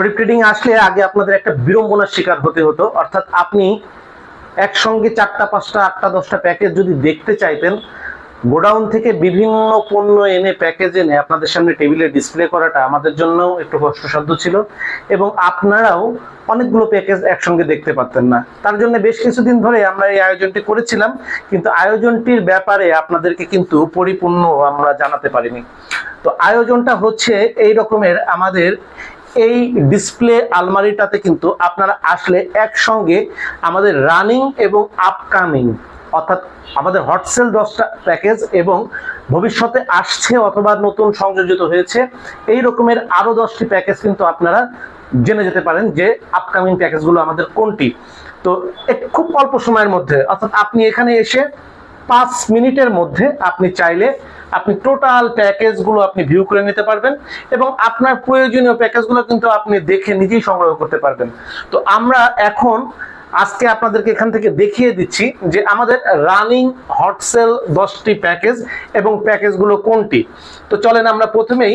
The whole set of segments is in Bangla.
শরীফ ট্রেডিং আসলে আগে আপনাদের একটা বিড়ম্বনার শিকার হতে হতো। অর্থাৎ আপনি একসঙ্গে চারটা, পাঁচটা, আটটা, দশটা প্যাকেজ যদি দেখতে চাইতেন, গোডাউন থেকে বিভিন্ন পণ্য এনে প্যাকেজ এনে আপনাদের সামনে টেবিলে ডিসপ্লে করাটা আমাদের জন্য একটু কষ্টসাধ্য ছিল এবং আপনারাও অনেকগুলো প্যাকেজ একসঙ্গে দেখতে পারতেন না। তার জন্য বেশ কিছুদিন ধরে আমরা এই আয়োজনটি করেছিলাম, কিন্তু আয়োজনটির ব্যাপারে আপনাদেরকে কিন্তু পরিপূর্ণ আমরা জানাতে পারিনি। তো আয়োজনটা হচ্ছে এই রকমের আমাদের এই ডিসপ্লে আলমারিটাতে কিন্তু আপনারা আসলে একসঙ্গে আমাদের রানিং এবং আপকামিং অর্থাৎ আমাদের হটসেল দশটা প্যাকেজ এবং ভবিষ্যতে আসছে অথবা নতুন সংযোজিত হয়েছে, এই রকমের আরও দশটি প্যাকেজ কিন্তু আপনারা জেনে যেতে পারেন যে আপকামিং প্যাকেজগুলো আমাদের কোনটি। তো খুব অল্প সময়ের মধ্যে, অর্থাৎ আপনি এখানে এসে পাঁচ মিনিটের মধ্যে আপনি চাইলে আপনি টোটাল প্যাকেজগুলো আপনি ভিউ করে নিতে পারবেন এবং আপনার প্রয়োজনীয় প্যাকেজগুলো কিন্তু আপনি দেখে নিজেই সংগ্রহ করতে পারবেন। তো আমরা এখন আজকে আপনাদেরকে এখান থেকে দেখিয়ে দিচ্ছি যে আমাদের রানিং হটসেল দশটি প্যাকেজ এবং প্যাকেজগুলো কোনটি। তো চলেন আমরা প্রথমেই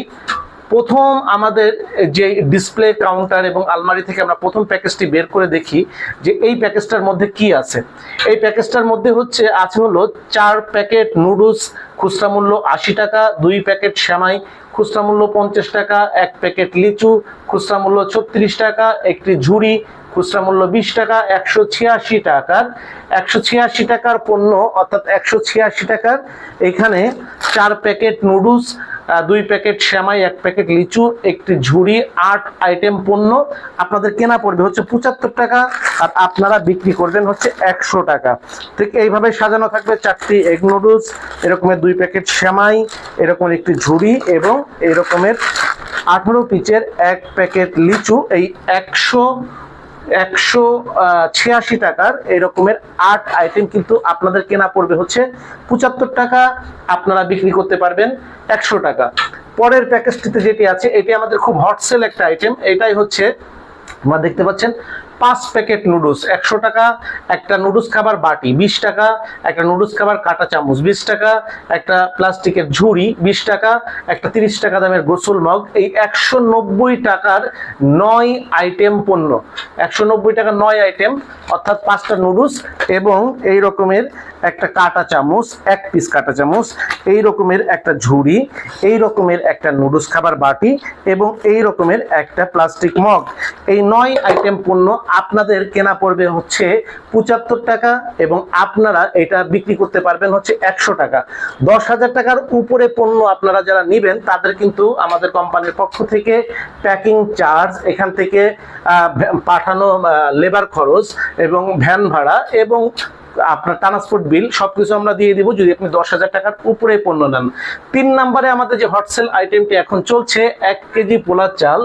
প্রথম আমাদের যে ডিসপ্লে কাউন্টার এবং আলমারি থেকে আমরা প্রথম প্যাকেজটি বের করে দেখি যে এই প্যাকেজটার মধ্যে কি আছে। এই প্যাকেজটার মধ্যে হচ্ছে, আছে হলো চার প্যাকেট নুডলস খুচরা মূল্য আশি টাকা, দুই প্যাকেট শ্যামাই খুচরা মূল্য পঞ্চাশ টাকা, এক প্যাকেট লিচু, খুচরা মূল্য ছত্রিশ টাকা, একটি ঝুড়ি, খুচরা মূল্য বিশ টাকা, একশো ছিয়াশি টাকার, একশো ছিয়াশি টাকার পণ্য, অর্থাৎ একশো ছিয়াশি টাকার এখানে চার প্যাকেট নুডলস দুই প্যাকেট শ্যামাই এক প্যাকেট লিচু, একটি ঝুড়ি, আট আইটেম পণ্য আপনাদের কেনা পড়বে। হচ্ছে পঁচাত্তর টাকা আর আপনারা বিক্রি করবেন হচ্ছে একশো টাকা। ঠিক এইভাবে সাজানো থাকবে চারটি এগ নুডলস, এরকমের দুই প্যাকেট শ্যামাই এরকমের একটি ঝুড়ি এবং এরকমের আঠারো পিচের এক প্যাকেট লিচু। এই একশো একশো ছিয়াশি টাকার এরকমের আট আইটেম কিন্তু আপনাদের কেনা পড়বে হচ্ছে পঁচাত্তর টাকা। আপনারা বিক্রি করতে পারবেন একশো টাকা। পরের প্যাকেজটিতে যেটি আছে, এটি আমাদের খুব হটসেল একটা আইটেম এটাই হচ্ছে দেখতে পাচ্ছেন পাঁচ প্যাকেট নুডলস, একশো টাকা, একটা নুডলস খাবার বাটি, বিশ টাকা, একটা নুডলস খাবার কাটা চামচ, বিশ টাকা, একটা প্লাস্টিকের ঝুড়ি, বিশ টাকা, একটা তিরিশ টাকা দামের গোসল মগ। এই একশো নব্বই টাকার নয় আইটেম পণ্য, একশো নব্বই টাকার নয় আইটেম, অর্থাৎ পাঁচটা নুডলস এবং এই রকমের একটা কাটা চামচ, এক পিস কাটা চামচ, এই রকমের একটা ঝুড়ি, এই রকমের একটা নুডলস খাবার বাটি এবং এই রকমের একটা প্লাস্টিক মগ। এই নয় আইটেম পণ্য আপনাদের কেনা পড়বে হচ্ছে পঁচাত্তর টাকা এবং আপনারা এটা বিক্রি করতে পারবেন হচ্ছে একশো টাকা। দশ হাজার টাকার উপরে পণ্য আপনারা যারা নেবেন, তাদের কিন্তু আমাদের কোম্পানির পক্ষ থেকে প্যাকিং চার্জ, এখান থেকে পাঠানো লেবার খরচ এবং ভ্যান ভাড়া এবং আপনার ট্রান্সপোর্ট বিল সবকিছু আমরা দিয়ে দিব, যদি আপনি দশ হাজার টাকার উপরে পণ্য নেন। তিন নাম্বারে আমাদের যে হটসেল আইটেমটি এখন চলছে, এক কেজি পোলার চাল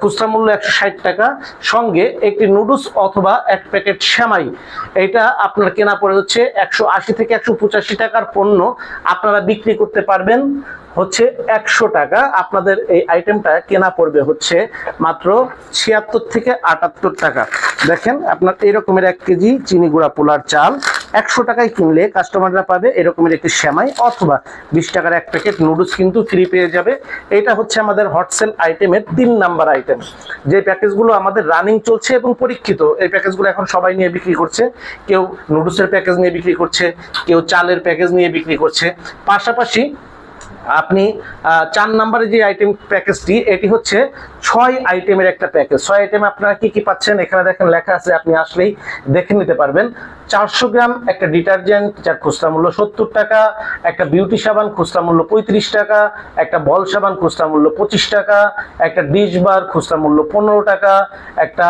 খুচরা মূল্য একশো ষাট টাকা। সঙ্গে একটি নুডলস অথবা এক প্যাকেট শ্যামাই এটা আপনার কেনা পড়ে হচ্ছে একশো আশি থেকে একশো পঁচাশি টাকার পণ্য। আপনারা বিক্রি করতে পারবেন। হচ্ছে একশো টাকা। আপনাদের এই আইটেমটা কেনা পড়বে হচ্ছে মাত্র ছিয়াত্তর থেকে আটাত্তর টাকা। দেখেন, আপনার এরকমের এক কেজি চিনি গুঁড়া পোলার চাল একশো টাকায় কিনলে কাস্টমাররা পাবে এরকমের একটি শ্যামাই অথবা বিশ টাকার এক প্যাকেট নুডলস কিন্তু ফ্রি পেয়ে যাবে। এটা হচ্ছে আমাদের হটসেল আইটেমের তিন নাম্বার আইটেম যে প্যাকেজগুলো আমাদের রানিং চলছে এবং পরীক্ষিত, এই প্যাকেজগুলো এখন সবাই নিয়ে বিক্রি করছে। কেউ নুডলসের প্যাকেজ নিয়ে বিক্রি করছে, কেউ চালের প্যাকেজ নিয়ে বিক্রি করছে। পাশাপাশি আপনি চার নম্বরে যে আইটেম প্যাকেজটি এটি হচ্ছে ছয় আইটেমের একটা প্যাকেজ ছয় আইটেম আপনারা কি কি পাচ্ছেন? এখানে দেখেন লেখা আছে, আপনি আসলেই দেখে নিতে পারবেন। চারশো গ্রাম একটা ডিটারজেন্ট, যার খুচরা মূল্য সত্তর টাকা, একটা বিউটি সাবান, খুচরা মূল্য পঁয়ত্রিশ টাকা, একটা বল সাবান, খুচরা মূল্য পঁচিশ টাকা, একটা ডিশ বার, খুচরা মূল্য পনেরো টাকা, একটা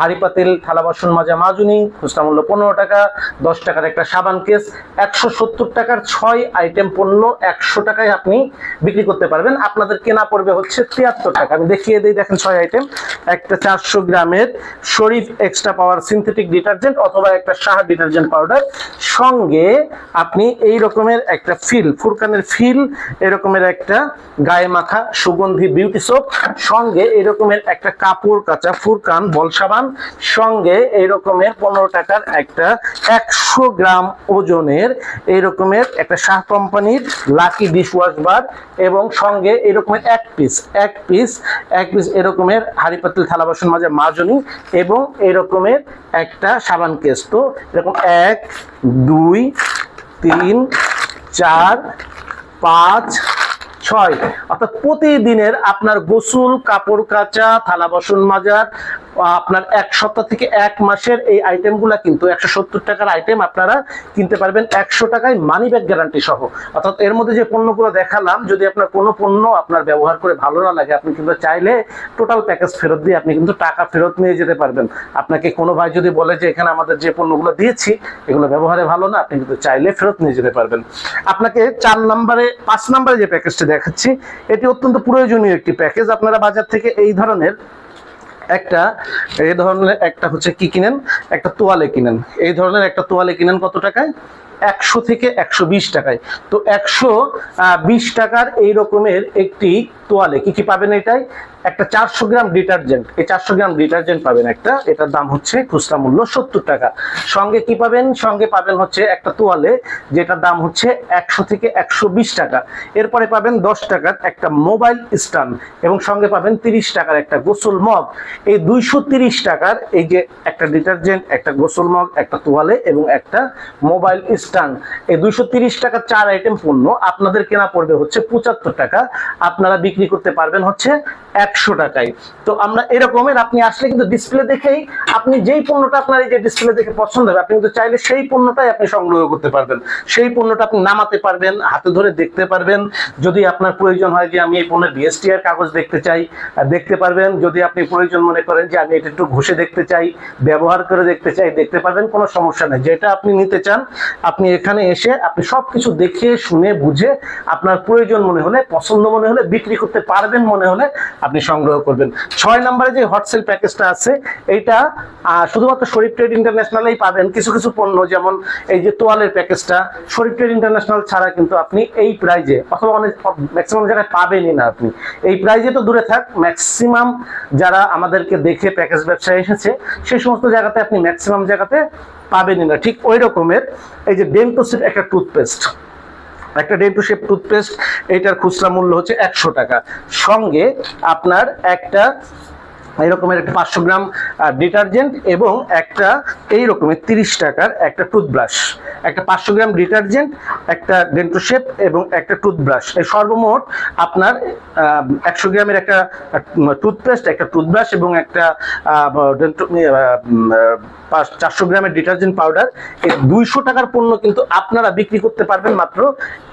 হাঁড়ি পাতিল থালা বাসন মাজা, মাজুনি, খুচরা মূল্য পনেরো টাকা, দশ টাকার একটা সাবান কেস, একশো সত্তর টাকার ছয় আইটেম পণ্য একশো টাকায় আপনি বিক্রি করতে পারবেন। আপনাদের কেনা পড়বে হচ্ছে তিয়াত্তর টাকা। আমি দেখিয়ে দিই, দেখেন ছয় আইটেম একটা চারশো গ্রামের Sharif extra power synthetic detergent অথবা একটা সাহা ডিটারজেন্ট পাউডার সঙ্গে আপনি এই রকমের একটা ফিল ফুরকানের ফিল এরকমের একটা গায়ে মাখা সুগন্ধি বিউটি সোপ সঙ্গে এরকমের একটা কাপড় কাচা ফুরকান, বল সাবান, সঙ্গে এই রকমের পনেরো টাকার একটা একশো গ্রাম ওজনের এই রকমের একটা শাহ কোম্পানির লাকি ডিশ ওয়াশ বার এবং সঙ্গে এরকমের এক পিস এক পিস এক পিস এরকমের হাড়ি পাতিল, থালা বাসন মাঝে মাজনি এবং এরকমের একটা সাবান কেস তো এরকম এক, দুই, তিন, চার, পাঁচ ছয়। অর্থাৎ প্রতিদিনের আপনার গোসল, কাপড় কাচা, থালা বাসন মাজার আপনার এক সপ্তাহ থেকে এক মাসের এই আইটেমগুলো কিন্তু একশো সত্তর টাকার আইটেম আপনারা কিনতে পারবেন একশো টাকায় মানি ব্যাগ গ্যারান্টি সহ। অর্থাৎ এর মধ্যে যে পণ্যগুলো দেখালাম, যদি আপনার কোনো পণ্য আপনার ব্যবহার করে ভালো না লাগে, আপনি কিন্তু চাইলে টোটাল প্যাকেজ ফেরত দিয়ে আপনি কিন্তু টাকা ফেরত নিয়ে যেতে পারবেন। আপনাকে কোনো ভাই যদি বলে যে, এখানে আমাদের যে পণ্যগুলো দিয়েছি, এগুলো ব্যবহারে ভালো না, আপনি কিন্তু চাইলে ফেরত নিয়ে যেতে পারবেন। আপনাকে চার নম্বরে, পাঁচ নম্বরে যে প্যাকেজটি দেখাচ্ছি। এটি অত্যন্ত প্রয়োজনীয় একটি প্যাকেজ। আপনারা বাজার থেকে এই ধরনের একটা, এই ধরনের একটা হচ্ছে কি কিনেন? একটা তোয়ালে কিনেন। এই ধরনের একটা তোয়ালে কিনেন কত টাকায়? একশো থেকে একশো বিশ টাকায়। তো একশো বিশ টাকার এই রকমের একটি তোয়ালে। কি কি পাবেন এটাই একটা চারশো গ্রাম ডিটারজেন্ট, এই চারশো গ্রাম ডিটারজেন্ট পাবেন একটা, এটার দাম হচ্ছে খুচরা মূল্য সত্তর টাকা। সঙ্গে কি পাবেন? সঙ্গে পাবেন হচ্ছে একটা তোয়ালে, যেটার দাম হচ্ছে একশো থেকে একশো বিশ টাকা। এরপরে পাবেন দশ টাকার একটা মোবাইল স্ট্যান্ড এবং সঙ্গে পাবেন তিরিশ টাকার একটা গোসল মগ। এই দুইশো টাকার এই যে একটা ডিটারজেন্ট, একটা গোসল মগ, একটা তোয়ালে এবং একটা মোবাইল স্ট্যান্ড, এই দুইশো তিরিশ টাকার চার আইটেম পণ্য আপনাদের কেনা পড়বে হচ্ছে পঁচাত্তর টাকা। আপনারা বিক্রি করতে পারবেন হচ্ছে একশো টাকায়। তো আমরা এরকমের, আপনি আসলে কিন্তু ডিসপ্লে দেখেই আপনি যেই পণ্যটা আপনার এই যে ডিসপ্লে দেখে পছন্দ হবে, আপনি কিন্তু চাইলে সেই পণ্যটাই আপনি সংগ্রহ করতে পারবেন। সেই পণ্যটা আপনি নামাতে পারবেন, হাতে ধরে দেখতে পারবেন। যদি আপনার প্রয়োজন হয় যে আমি এই পণ্যের বিএসটিআর কাগজ দেখতে চাই দেখতে পারবেন। যদি আপনি প্রয়োজন মনে করেন যে আমি এটা একটু ঘষে দেখতে চাই, ব্যবহার করে দেখতে চাই, দেখতে পারবেন, কোনো সমস্যা নেই। যেটা আপনি নিতে চান, আপনি এখানে এসে আপনি সবকিছু দেখে, শুনে, বুঝে আপনার প্রয়োজন মনে হলে, পছন্দ মনে হলে, বিক্রি করতে পারবেন মনে হলে আপনি সংগ্রহ করবেন। ছয় নম্বরে যে হটসেল প্যাকেজটা আছে, এইটা শুধুমাত্র শরীফ ট্রেড ইন্টারন্যাশনালেই পাবেন। কিছু কিছু পণ্য, যেমন এই যে তোয়ালের প্যাকেজটা শরীফ ট্রেড ইন্টারন্যাশনাল ছাড়া কিন্তু আপনি এই প্রাইজে অথবা অনেক ম্যাক্সিমাম জায়গায় পাবেনই না আপনি, এই প্রাইজে তো দূরে থাক। ম্যাক্সিমাম যারা আমাদেরকে দেখে প্যাকেজ ব্যবসায় এসেছে, সেই সমস্ত জায়গাতে আপনি ম্যাক্সিমাম জায়গাতে পাবেনই না। ঠিক ওই রকমের এই যে ডেন্টোসিপ একটা টুথপেস্ট একটা ডে টু শেপ টুথপেস্ট এটার খুচরা মূল্য হচ্ছে একশো টাকা। সঙ্গে আপনার একটা এরকমের একটা পাঁচশো গ্রাম ডিটারজেন্ট এবং একটা এই রকমের তিরিশ টাকার একটা টুথব্রাশ। একটা পাঁচশো গ্রাম ডিটারজেন্ট, একটা ডেন্টোশেপ এবং একটা টুথব্রাশ। এই সর্বমোট আপনার একশো গ্রামের একটা টুথপেস্ট, একটা টুথব্রাশ এবং একটা চারশো গ্রামের ডিটারজেন্ট পাউডার। এই দুইশো টাকার পণ্য কিন্তু আপনারা বিক্রি করতে পারবেন মাত্র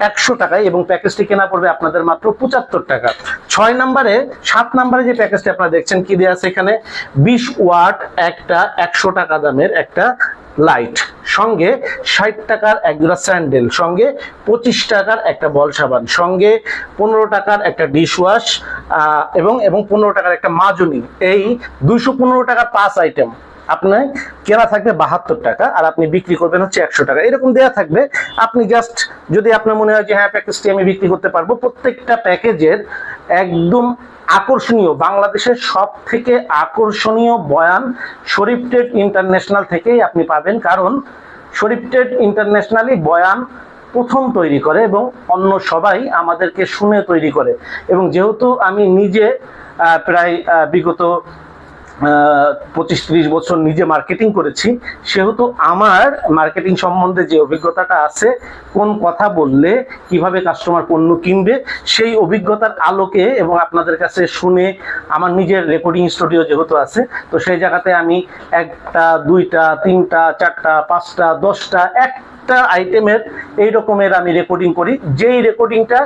একশো টাকায় এবং প্যাকেজটি কেনা পড়বে আপনাদের মাত্র পঁচাত্তর টাকা। ছয় নম্বরে, সাত নম্বরে যে প্যাকেজটি আপনারা দেখছেন, কি দেওয়া আছে এখানে? বিশ ওয়াট একটা একশো টাকা দামের একটা লাইট সঙ্গে ষাট টাকার এক জোড়া স্যান্ডেল সঙ্গে পঁচিশ টাকার একটা বল সাবান, সঙ্গে পনেরো টাকার একটা ডিশ ওয়াশ এবং এবং পনেরো টাকার একটা মাজনি। এই দুইশো পনেরো টাকার পাঁচ আইটেম আপনার কেনা থাকবে বাহাত্তর টাকা, আর আপনি বিক্রি করবেন হচ্ছে একশো টাকা। এরকম দেওয়া থাকবে। আপনি জাস্ট যদি আপনার মনে হয় যে হ্যাঁ প্যাকেজটি আমি বিক্রি করতে পারব, প্রত্যেকটা প্যাকেজের একদম আকর্ষণীয়, বাংলাদেশের সব থেকে আকর্ষণীয় বয়ান শরীফ ট্রেড ইন্টারন্যাশনাল থেকেই আপনি পাবেন। কারণ শরীফ ট্রেড ইন্টারন্যাশনালই বয়ান প্রথম তৈরি করে এবং অন্য সবাই আমাদেরকে শুনে তৈরি করে। এবং যেহেতু আমি নিজে প্রায় বিগত পঁচিশ ত্রিশ বছর নিজে মার্কেটিং করেছি, সেহেতু আমার মার্কেটিং সম্বন্ধে যে অভিজ্ঞতাটা আছে, কোন কথা বললে, কীভাবে কাস্টমার পণ্য কিনবে, সেই অভিজ্ঞতার আলোকে এবং আপনাদের কাছে শুনে আমার নিজের রেকর্ডিং স্টুডিও যেহেতু আছে, তো সেই জায়গাতে আমি একটা, দুইটা, তিনটা, চারটা, পাঁচটা, দশটা এক একটা আইটেমের এই রকমের আমি রেকর্ডিং করি। যেই রেকর্ডিংটা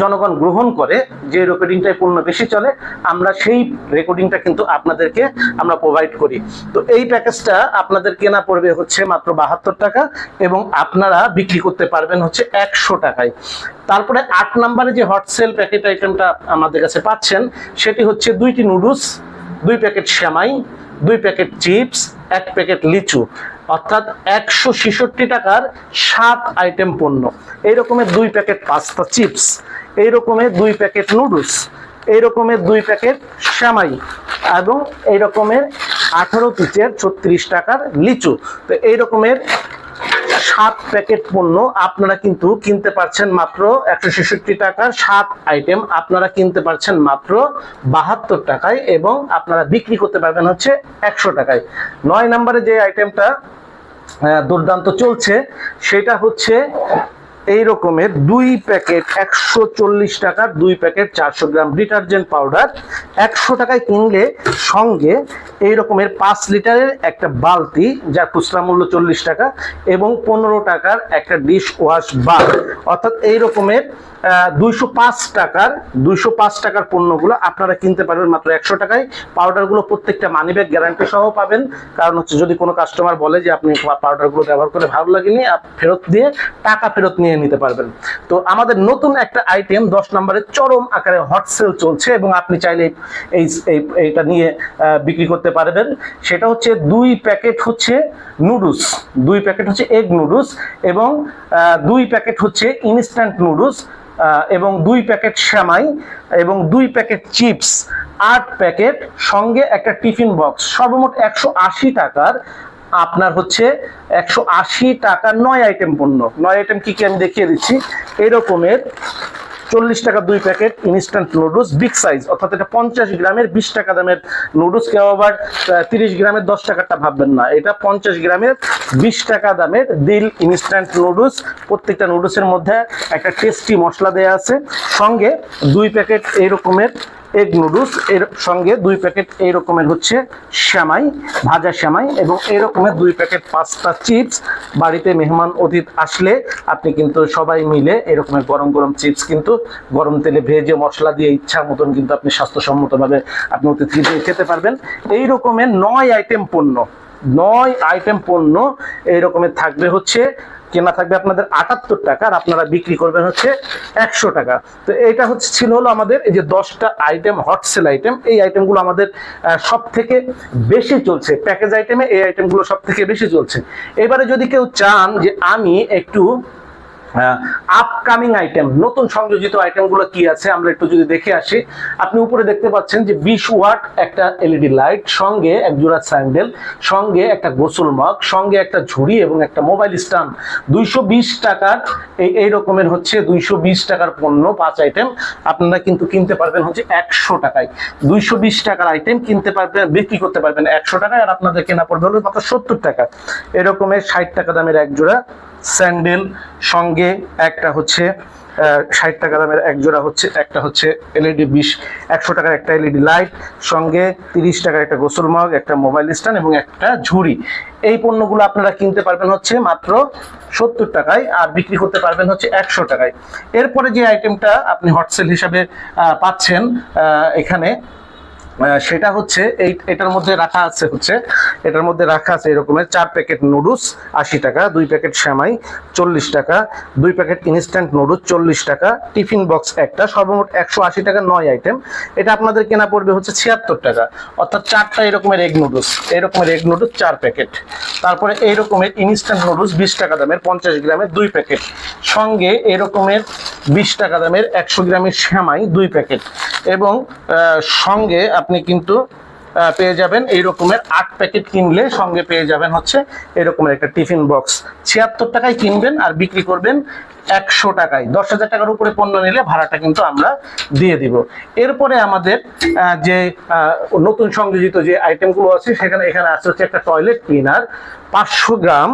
জনগণ গ্রহণ করে, যে রেকর্ডিংটায় পণ্য বেশি চলে, আমরা সেই রেকর্ডিংটা কিন্তু আপনাদেরকে আমরা প্রোভাইড করি। তো এই প্যাকেজটা আপনাদের কেনা পড়বে হচ্ছে মাত্র বাহাত্তর টাকা এবং আপনারা বিক্রি করতে পারবেন হচ্ছে একশো টাকায়। তারপরে আট নম্বরে যে হটসেল প্যাকেট আইটেমটা আমাদের কাছে পাচ্ছেন, সেটি হচ্ছে দুইটি নুডলস দুই প্যাকেট শ্যামাই দুই প্যাকেট চিপস এক প্যাকেট লিচু। অর্থাৎ একশো ছেষট্টি টাকার সাত আইটেম পণ্য। এই রকমের দুই প্যাকেট পাস্তা চিপস, এই রকমের দুই প্যাকেট নুডলস, এই রকমের দুই প্যাকেট শ্যামাই এবং এই রকমের আঠারো পিচের ছত্রিশ টাকার লিচু। তো এই রকমের সাত প্যাকেট পণ্য আপনারা কিন্তু কিনতে পারছেন মাত্র একশো ছেষট্টি টাকার সাত আইটেম। আপনারা কিনতে পারছেন মাত্র বাহাত্তর টাকায় এবং আপনারা বিক্রি করতে পারবেন হচ্ছে একশো টাকায়। নয় নম্বরে যে আইটেমটা দুর্দান্ত চলছে, সেটা হচ্ছে এই রকমের দুই প্যাকেট একশো চল্লিশ টাকার দুই প্যাকেট চারশো গ্রাম ডিটারজেন্ট পাউডার। একশো টাকায় কিনলে সঙ্গে এই রকমের পাঁচ লিটারের একটা বালতি, যার খুচরা মূল্য চল্লিশ টাকা, এবং পনেরো টাকার একটা ডিশ ওয়াশ বার। অর্থাৎ এই রকমের দুইশো পাঁচ টাকার, দুইশো পাঁচ টাকার পণ্যগুলো আপনারা কিনতে পারবেন মাত্র একশো টাকায়। পাউডারগুলো প্রত্যেকটা মানি ব্যাগ গ্যারান্টি সহ পাবেন। কারণ হচ্ছে যদি কোনো কাস্টমার বলে যে আপনি পাউডারগুলো ব্যবহার করে ভালো লাগেনি ফেরত দিয়ে টাকা ফেরত নিয়ে নিতে পারবেন। তো আমাদের নতুন একটা আইটেম দশ নম্বরের চরম আকারে হট সেল চলছে এবং আপনি চাইলে এই, এই- এইটা নিয়ে বিক্রি করতে পারবেন। সেটা হচ্ছে দুই প্যাকেট হচ্ছে নুডলস। দুই প্যাকেট হচ্ছে এগ নুডলস এবং দুই প্যাকেট হচ্ছে ইনস্ট্যান্ট নুডলস। এবং দুই প্যাকেট শ্যামাই এবং দুই প্যাকেট চিপস, আট প্যাকেট সঙ্গে একটা টিফিন বক্স। সর্বমোট একশো আশি টাকার, আপনার হচ্ছে একশো আশি টাকার নয় আইটেম পণ্য। নয় আইটেম কি কি আমি দেখিয়ে দিচ্ছি? এরকমের চল্লিশ টাকা দুই packet instant noodles big size অর্থাৎ এটা পঞ্চাশ গ্রামের বিশ টাকা দামের নুডলস কেউ আবার তিরিশ গ্রামের দশ টাকাটা ভাববেন না। এটা পঞ্চাশ গ্রামের বিশ টাকা দামের দিল ইনস্ট্যান্ট নুডলস প্রত্যেকটা নুডলসের মধ্যে একটা টেস্টি মশলা দেয়া আছে। সঙ্গে দুই প্যাকেট এই রকমের এগ নুডলস, এর সঙ্গে দুই প্যাকেট এই রকমের হচ্ছে শ্যামাই, ভাজা শ্যামাই এবং এই রকমের দুই প্যাকেট পাঁচটা চিপস। বাড়িতে মেহমান অতিথ আসলে আপনি কিন্তু সবাই মিলে এরকমের গরম গরম চিপস কিন্তু গরম তেলে ভেজে মশলা দিয়ে ইচ্ছা মতন কিন্তু আপনি স্বাস্থ্যসম্মতভাবে আপনি অতিথি দিয়ে খেতে পারবেন। এই রকমের নয় আইটেম পণ্য, নয় আইটেম পণ্য এই রকমের থাকবে হচ্ছে কেনা থাকবে আপনাদের আটাত্তর টাকা আর আপনারা বিক্রি করবেন হচ্ছে একশো টাকা। তো এটা হচ্ছে ছিল হলো আমাদের এই যে দশটা আইটেম হট সেল আইটেম এই আইটেমগুলো আমাদের সব থেকে বেশি চলছে। প্যাকেজ আইটেমে এই আইটেমগুলো সব থেকে বেশি চলছে। এবারে যদি কেউ চান যে আমি একটু আপকামিং আইটেম নতুন সংযোজিত আইটেমগুলো কি আছে আমরা একটু যদি দেখে আসি। আপনি উপরে দেখতে পাচ্ছেন যে বিশ ওয়াট একটা এলইডি লাইট সঙ্গে এক জোড়া স্যান্ডেল সঙ্গে একটা গোসল মগ সঙ্গে একটা ঝুড়ি এবং একটা মোবাইল স্ট্যান্ড দুইশো বিশ টাকার এই এই রকমের হচ্ছে দুইশো বিশ টাকার পণ্য, পাঁচ আইটেম আপনারা কিন্তু কিনতে পারবেন হচ্ছে একশো টাকায়। দুইশো বিশ টাকার আইটেম কিনতে পারবেন, বিক্রি করতে পারবেন একশো টাকায়। আর আপনাদের কেনা পড়বে হলো মাত্র সত্তর টাকা। এরকমের ষাট টাকা দামের এক জোড়া স্যান্ডেল সঙ্গে একটা হচ্ছে ষাট টাকা দামের এক জোড়া হচ্ছে, একটা হচ্ছে এলইডি বিশ, একশো টাকার একটা এলইডি লাইট সঙ্গে তিরিশ টাকার একটা গোসল মগ, একটা মোবাইল স্ট্যান্ড এবং একটা ঝুড়ি। এই পণ্যগুলো আপনারা কিনতে পারবেন হচ্ছে মাত্র সত্তর টাকায় আর বিক্রি করতে পারবেন হচ্ছে একশো টাকায়। এরপরে যে আইটেমটা আপনি হটসেল হিসাবে পাচ্ছেন এখানে সেটা হচ্ছে এই এটার মধ্যে রাখা আছে হচ্ছে, এটার মধ্যে রাখা আছে এরকমের চার প্যাকেট নুডলস আশি টাকা, দুই প্যাকেট শ্যামাই চল্লিশ টাকা, দুই প্যাকেট ইনস্ট্যান্ট নুডলস চল্লিশ টাকা, টিফিন বক্স একটা, সর্বমোট একশো আশি টাকা নয় আইটেম। এটা আপনাদের কেনা পড়বে হচ্ছে ছিয়াত্তর টাকা। অর্থাৎ চারটা এরকমের এগ নুডলস, এরকমের এগ নুডলস চার প্যাকেট। তারপরে এই রকমের ইনস্ট্যান্ট নুডলস বিশ টাকা দামের, পঞ্চাশ গ্রামের দুই প্যাকেট। সঙ্গে এরকমের বিশ টাকা দামের একশো গ্রামের শ্যামাই দুই প্যাকেট। এবং সঙ্গে আপনি কিন্তু পেয়ে যাবেন এই রকমের আট প্যাকেট কিনলে সঙ্গে পেয়ে যাবেন হচ্ছে এরকমের একটা টিফিন বক্স। ছিয়াত্তর টাকায় কিনবেন আর বিক্রি করবেন একশো টাকায়। দশ হাজার টাকার উপরে পণ্য নিলে ভাড়াটা কিন্তু আমরা দিয়ে দিব। এরপরে আমাদের যে নতুন সংযোজিত যে আইটেমগুলো আছে, সেখানে, এখানে আছে হচ্ছে একটা টয়লেট ক্লিনার। পাঁচশো গ্রাম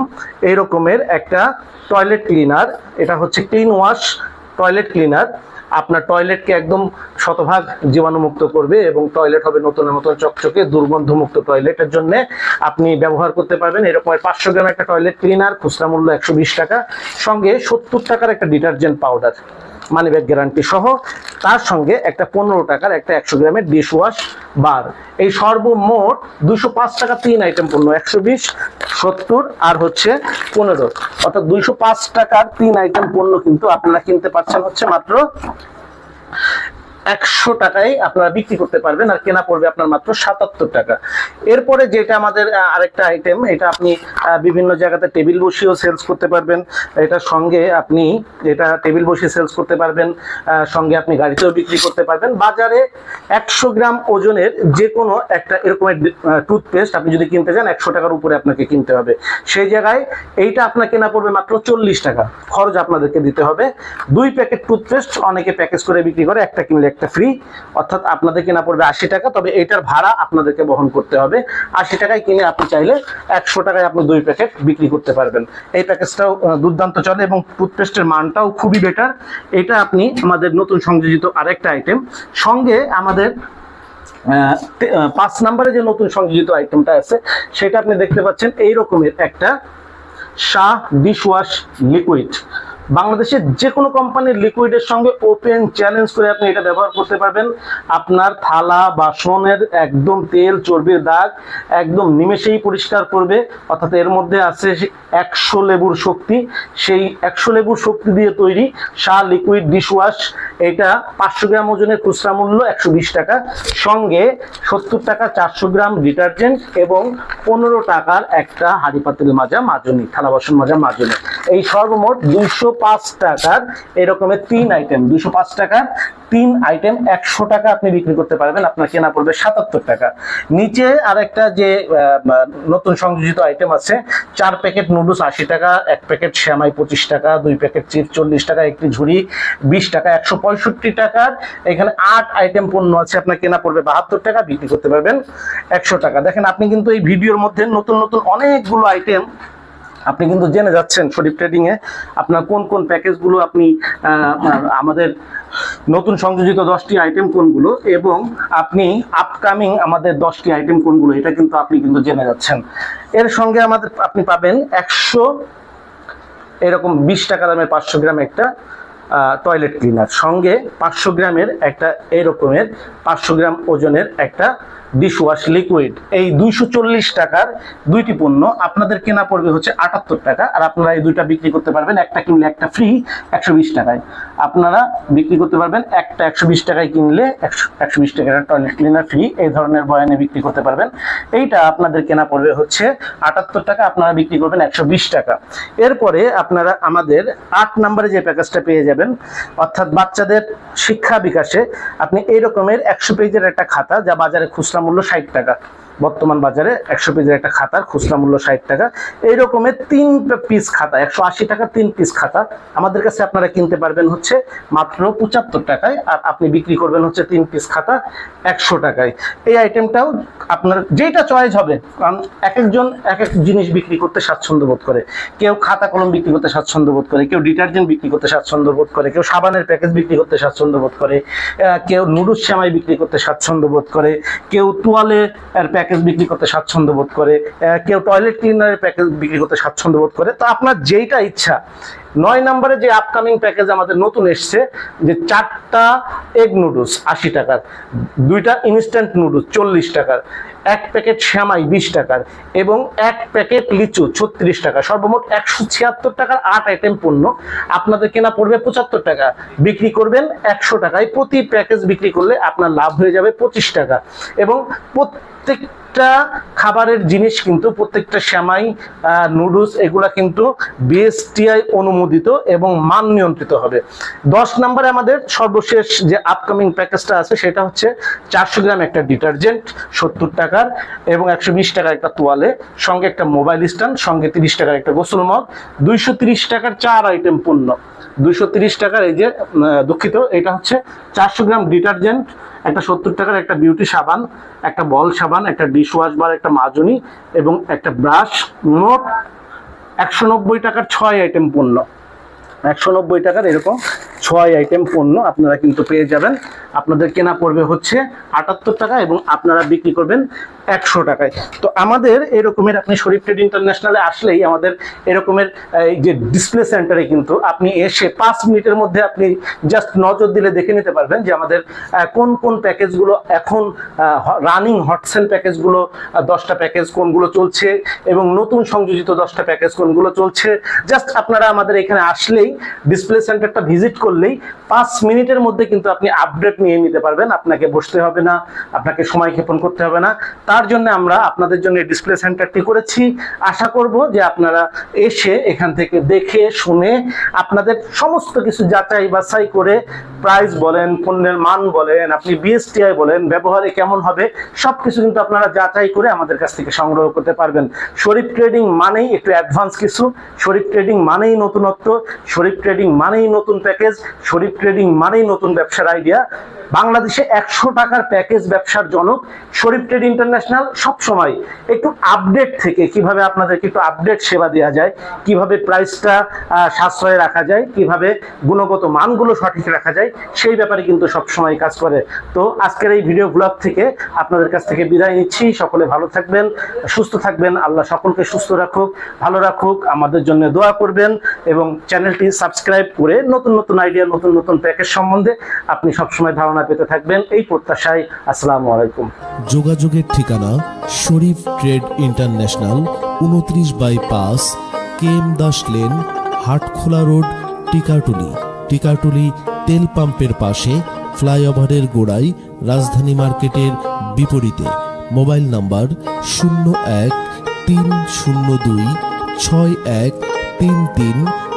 এই রকমের একটা টয়লেট ক্লিনার। এটা হচ্ছে ক্লিন ওয়াশ টয়লেট ক্লিনার আপনার টয়লেটকে একদম শতভাগ জীবাণুমুক্ত করবে এবং টয়লেট হবে নতুনের মতন চকচকে, দুর্গন্ধমুক্ত টয়লেটের জন্য আপনি ব্যবহার করতে পারবেন। এরকম পাঁচশো গ্রাম একটা টয়লেট ক্লিনার খুচরা মূল্য একশো বিশ টাকা। সঙ্গে সত্তর টাকার একটা detergent powder money bag guarantee সহ তার সঙ্গে একটা পনেরো টাকার একটা একশো গ্রামের ডিশ ওয়াশ বার এই সর্বমোট দুইশো পাঁচ টাকা তিন আইটেম পণ্য, একশো বিশ, সত্তর আর হচ্ছে পনেরো। অর্থাৎ দুইশো পাঁচ টাকার তিন আইটেম পণ্য কিন্তু আপনারা কিনতে পারছেন হচ্ছে মাত্র একশো টাকায় আপনারা বিক্রি করতে পারবেন আর কেনা পড়বে আপনার মাত্র সাতাত্তর টাকা। এরপরে যেটা আমাদের আরেকটা আইটেম এটা আপনি বিভিন্ন জায়গাতে টেবিল বসিয়েও সেলস করতে পারবেন। এটার সঙ্গে আপনি এটা টেবিল বসিয়ে সেলস করতে পারবেন সঙ্গে আপনি গাড়িতেও বিক্রি করতে পারবেন। বাজারে একশো গ্রাম ওজনের যে কোনো একটা এরকমের টুথপেস্ট আপনি যদি কিনতে চান, একশো টাকার উপরে আপনাকে কিনতে হবে। সেই জায়গায় এইটা আপনার কেনা পড়বে মাত্র চল্লিশ টাকা। খরচ আপনাদেরকে দিতে হবে। দুই প্যাকেট টুথপেস্ট অনেকে প্যাকেজ করে বিক্রি করে, একটা কিনলে একটা ফ্রি অর্থাৎ আপনাদের কেনা পড়বে আশি টাকা, তবে এটার ভাড়া আপনাদেরকে বহন করতে হবে। আশি টাকায় কিনে আপনি চাইলে একশো টাকায় আপনি দুই প্যাকেট বিক্রি করতে পারবেন। এই প্যাকেজটাও দুর্দান্ত চলে এবং টুথপেস্টের মানটাও খুবই বেটার এটা আপনি আমাদের নতুন সংযোজিত আরেকটা আইটেম সঙ্গে আমাদের পাঁচ নম্বরে যে নতুন সংযোজিত আইটেমটা আছে, সেটা আপনি দেখতে পাচ্ছেন এই রকমের একটা শাহ ডিশওয়াশ লিকুইড বাংলাদেশের যে কোনো কোম্পানির লিকুইডের সঙ্গে ওপেন চ্যালেঞ্জ করে আপনি এটা ব্যবহার করতে পারবেন। আপনার থালা, বাসনের একদম তেল, চর্বির দাগ একদম নিমেষেই পরিষ্কার করবে। অর্থাৎ এর মধ্যে আছে একশো লেবুর শক্তি। সেই একশো লেবুর শক্তি দিয়ে তৈরি শাহ লিকুইড ডিশওয়াশ এটা পাঁচশো গ্রাম ওজনের খুচরা মূল্য একশো বিশ টাকা। সঙ্গে সত্তর টাকা চারশো গ্রাম ডিটারজেন্ট এবং পনেরো টাকার একটা হাঁড়ি পাতিল মাজা, মাজনি, থালা, বাসন মাজা, মাজনি। এই সর্বমোট দুইশো পাঁচ টাকার এরকমের তিন আইটেম দুশো পাঁচ টাকার তিন আইটেম একশো টাকা আপনি বিক্রি করতে পারবেন, আপনার কেনা পড়বে সাতাত্তর টাকা। নিচে আরেকটা যে নতুন সংযোজিত আইটেম আছে, চার প্যাকেট নুডলস আশি টাকা, এক প্যাকেট শ্যামাই পঁচিশ টাকা, দুই প্যাকেট চিপস চল্লিশ টাকা, একটি ঝুড়ি বিশ টাকা, একশো পঁয়ষট্টি টাকার এখানে আট আইটেম পণ্য আছে, আপনার কেনা পড়বে বাহাত্তর টাকা, বিক্রি করতে পারবেন একশো টাকা। দেখেন, আপনি কিন্তু এই ভিডিওর মধ্যে নতুন নতুন অনেকগুলো আইটেম আপনি কিন্তু জেনে যাচ্ছেন শরীফ ট্রেডিং এ আপনার কোন কোন প্যাকেজগুলো আপনি আমাদের নতুন সংযোজিত দশটি আইটেম কোনগুলো এবং আপনি আপকামিং আমাদের দশটি আইটেম কোনগুলো, এটা কিন্তু আপনি কিন্তু জেনে যাচ্ছেন। এর সঙ্গে আমাদের, আপনি পাবেন একশো এরকম বিশ টাকা দামের পাঁচশো গ্রাম একটা টয়লেট ক্লিনার সঙ্গে পাঁচশো গ্রামের একটা এরকমের পাঁচশো গ্রাম ওজনের একটা ডিশওয়াশ লিকুইড এই দুইশো চল্লিশ টাকার দুইটি পণ্য আপনাদের কেনা পড়বে হচ্ছে আটাত্তর টাকা। আর আপনারা এই দুইটা বিক্রি করতে পারবেন, একটা কিনলে একটা ফ্রি একশো বিশ টাকায়। আপনারা বিক্রি করতে পারবেন, একটা একশো বিশ টাকায় কিনলে একশো টাকার টয়লেট ক্লিনার ফ্রি এই ধরনের বয়ানে বিক্রি করতে পারবেন। এইটা আপনাদের কেনা পড়বে হচ্ছে আটাত্তর টাকা, আপনারা বিক্রি করবেন একশো বিশ টাকা। এরপরে আপনারা আমাদের আট নম্বরে যে প্যাকেজটা পেয়ে যাবেন, অর্থাৎ বাচ্চাদের শিক্ষা বিকাশে আপনি এই রকমের একশো পেজের একটা খাতা, যা বাজারে খুচরা মূল্য ষাট টাকা। বর্তমান বাজারে একশো পেজের একটা খাতার খুচরা মূল্য ষাট টাকা। এই রকমের তিন পিস খাতা, একশো আশি টাকা তিন পিস খাতা আমাদের কাছে আপনারা কিনতে পারবেন হচ্ছে মাত্র পঁচাত্তর টাকায় আর আপনি বিক্রি করবেন হচ্ছে তিন পিস খাতা একশো টাকায়। এই আইটেমটাও আপনার যেটা চয়েস হবে, কারণ এক একজন এক এক জিনিস বিক্রি করতে স্বাচ্ছন্দ্য বোধ করে। কেউ খাতা কলম বিক্রি করতে স্বাচ্ছন্দ্য বোধ করে, কেউ ডিটারজেন্ট বিক্রি করতে স্বাচ্ছন্দ্য বোধ করে, কেউ সাবানের প্যাকেজ বিক্রি করতে স্বাচ্ছন্দ্য বোধ করে কেউ নুডলস শ্যামাই বিক্রি করতে স্বাচ্ছন্দ্য বোধ করে, কেউ তোয়ালে এর প্যাকেজ বিক্রি করতে স্বাচ্ছন্দ্য বোধ করে কেউ টয়লেট ক্লিনারের প্যাকেজ বিক্রি করতে স্বাচ্ছন্দ্য বোধ করে। তো আপনার যেইটা ইচ্ছা, নয় নম্বরে যে আপকামিং প্যাকেজ আমাদের নতুন এসছে, যে চারটা এগ নুডলস আশি টাকার, দুইটা ইনস্ট্যান্ট নুডলস চল্লিশ টাকার, এক প্যাকেট শ্যামাই বিশ টাকার এবং এক প্যাকেট লিচু ছত্রিশ টাকা। সর্বমোট একশো ছিয়াত্তর টাকার আট আইটেম পণ্য। আপনাদের কেনা পড়বে পঁচাত্তর টাকা। বিক্রি করবেন একশো টাকায়। প্রতি প্যাকেজ বিক্রি করলে আপনার লাভ হয়ে যাবে পঁচিশ টাকা। এবং প্রত্যেকটা খাবারের জিনিস কিন্তু, প্রত্যেকটা শ্যামাই নুডলস, এগুলা কিন্তু বিএসটিআই অনুমোদিত এবং মান নিয়ন্ত্রিত হবে। দশ নম্বরে আমাদের সর্বশেষ যে আপকামিং প্যাকেজটা আছে, সেটা হচ্ছে চারশো গ্রাম একটা ডিটারজেন্ট, সত্তর টাকার এবং একশো বিশ টাকার একটা তোয়ালে, সঙ্গে একটা মোবাইল স্ট্যান্ড, সঙ্গে তিরিশ টাকার একটা গোসল মগ, দুইশো তিরিশ টাকার চার আইটেম পণ্য। দুইশো তিরিশ টাকার এই যে দুঃখিত, এটা হচ্ছে চারশো গ্রাম ডিটারজেন্ট একটা সত্তর টাকার একটা বিউটি সাবান, একটা বল সাবান, একটা ডিশ ওয়াশ বার একটা মাজনি এবং একটা ব্রাশ মোট একশো নব্বই টাকার ছয় আইটেম পণ্য। একশো নব্বই টাকার এরকম ছয় আইটেম পণ্য আপনারা কিন্তু পেয়ে যাবেন। আপনাদের কেনা পড়বে হচ্ছে আটাত্তর টাকা এবং আপনারা বিক্রি করবেন একশো টাকায়। তো আমাদের এরকমের আপনি শরীফ ট্রেড ইন্টারন্যাশনালে আসলেই আমাদের এরকমের, এই যে ডিসপ্লে সেন্টারে কিন্তু আপনি এসে পাঁচ মিনিটের মধ্যে আপনি জাস্ট নজর দিলে দেখে নিতে পারবেন যে আমাদের কোন কোন প্যাকেজগুলো এখন রানিং হটসেল প্যাকেজগুলো দশটা প্যাকেজ কোনগুলো চলছে এবং নতুন সংযোজিত দশটা প্যাকেজ কোনগুলো চলছে। জাস্ট আপনারা আমাদের এখানে আসলেই আসলেই ডিসপ্লে সেন্টারটা ভিজিট করলেই পাঁচ মিনিটের মধ্যে কিন্তু আপনি আপডেট নিয়ে নিতে পারবেন। আপনাকে বসতে হবে না, আপনাকে সময় ক্ষেপণ করতে হবে না। তার জন্য আমরা আপনাদের জন্য ডিসপ্লে সেন্টারটি করেছি। আশা করব যে আপনারা এসে এখান থেকে দেখে, শুনে আপনাদের সমস্ত কিছু যাচাই বাছাই করে প্রাইস বলেন, পণ্যের মান বলেন, আপনি বিএসটিআই বলেন, ব্যবহারে কেমন হবে সব কিছু কিন্তু আপনারা যাচাই করে আমাদের কাছ থেকে সংগ্রহ করতে পারবেন। শরীফ ট্রেডিং মানেই একটু অ্যাডভান্স কিছু। শরীফ ট্রেডিং মানেই নতুনত্ব। শরীফ ট্রেডিং মানেই নতুন প্যাকেজ শরীফ ট্রেডিং মানেই নতুন ব্যবসার আইডিয়া বাংলাদেশে একশো টাকার প্যাকেজ ব্যবসার জনক শরীফ ট্রেড ইন্টারন্যাশনাল সবসময়। একটু আপডেট থেকে কীভাবে আপনাদেরকে একটু আপডেট সেবা দেওয়া যায়, কীভাবে প্রাইসটা সাশ্রয়ে রাখা যায়, কীভাবে গুণগত মানগুলো সঠিক রাখা যায়, সেই ব্যাপারে কিন্তু সবসময় কাজ করে। তো আজকের এই ভিডিও ব্লগ থেকে আপনাদের কাছ থেকে বিদায় নিচ্ছি। সকলে ভালো থাকবেন, সুস্থ থাকবেন। আল্লাহ সকলকে সুস্থ রাখুক, ভালো রাখুক। আমাদের জন্য দোয়া করবেন এবং চ্যানেলটি সাবস্ক্রাইব করে নতুন নতুন আইডিয়া নতুন নতুন প্যাকেজ সম্বন্ধে আপনি সবসময় ধারণা পেতে থাকবেন। এই প্রত্যাশায় আসসালামু আলাইকুম। যোগাযোগের ঠিকানা শরীফ ট্রেড ইন্টারন্যাশনাল, উনত্রিশ বাই পাঁচ K M Das lane, Hatkhola road, Tikatuli. Tikatuli তেল পাম্পের পাশে, ফ্লাইওভারের গোড়ায়, রাজধানী মার্কেটের বিপরীতে। মোবাইল নাম্বার শূন্য এক তিন শূন্য দুই ছয় এক তিন তিন